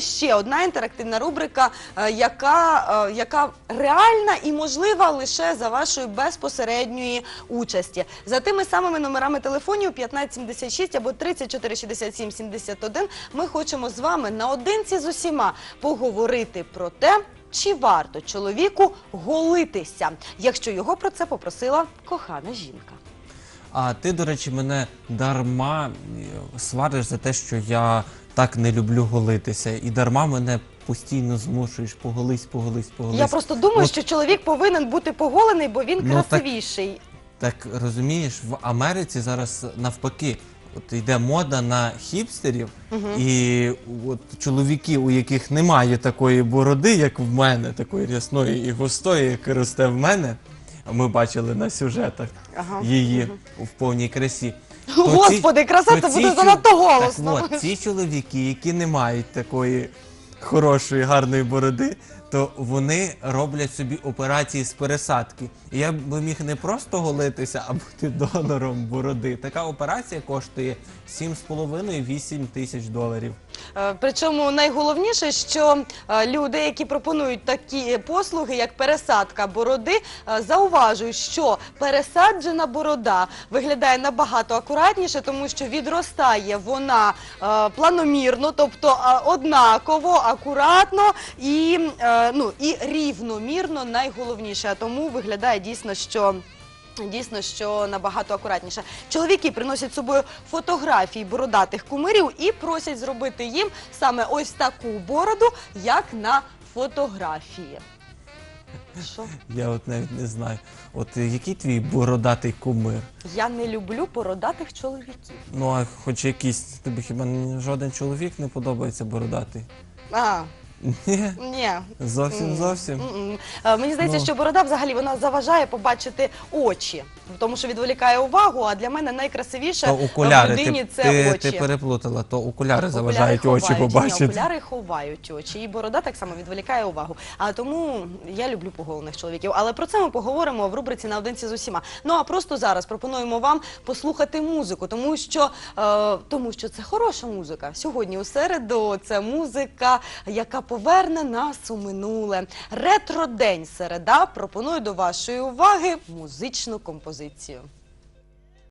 ще одна інтерактивна рубрика, е, яка, е, яка реальна і можлива лише за вашої безпосередньої участі. За тими самими номерами телефонів 1576 або 3467 71 ми хочемо з вами наодинці з усіма поговорити про те. Чи варто чоловіку голитися, якщо його про це попросила кохана жінка? А ти, до речі, мене дарма е, свариш за те, що я так не люблю голитися, і дарма мене постійно змушуєш поголись, поголись, поголись. Я просто думаю, Ну, що чоловік повинен бути поголений, бо він Ну, так- красивіший. Так розумієш, в Америці зараз навпаки. От йде мода на хіпстерів, і от чоловіки, у яких немає такої бороди, як в мене, такої рясної і густої, яка росте в мене. Ми бачили на сюжетах Ага. її в повній красі. То ці- Господи, краса то це ці буде занадто голосно. Так от, ці чоловіки, які не мають такої хорошої, гарної бороди, то вони роблять собі операції з пересадки. І я би міг не просто голитися, а бути донором бороди. Така операція коштує 7,5-8 тисяч доларів. Е, Причому найголовніше, що е, люди, які пропонують такі послуги, як пересадка бороди, е, зауважують, що пересаджена борода виглядає набагато акуратніше, тому що відростає вона планомірно, тобто однаково, акуратно і, ну, рівномірно найголовніше. Тому виглядає дійсно, що. Дійсно, що набагато акуратніше. Чоловіки приносять з собою фотографії бородатих кумирів і просять зробити їм саме ось таку бороду, як на фотографії. Що? Я от навіть не знаю. От е, який твій бородатий кумир? Я не люблю бородатих чоловіків. Ну а хоч якийсь тобі хіба жоден чоловік не подобається бородатий? А, Ні, ні. зовсім зовсім. М-м. Е, Мені здається, Ну. що борода взагалі вона заважає побачити очі, тому що відволікає увагу. А для мене найкрасивіше То в окуляри, людині ти, це ти, очі. ти переплутала, то окуляри Окуляри заважають очі ховають. Ні, побачити. окуляри ховають очі, і борода так само відволікає увагу. А тому я люблю поголених чоловіків. Але про це ми поговоримо в рубриці наодинці з усіма. Ну а просто зараз пропонуємо вам послухати музику, тому що, е, тому що це хороша музика. Сьогодні у середу це музика, яка поверне нас у минуле. Ретро-день середа пропоную до вашої уваги музичну композицію.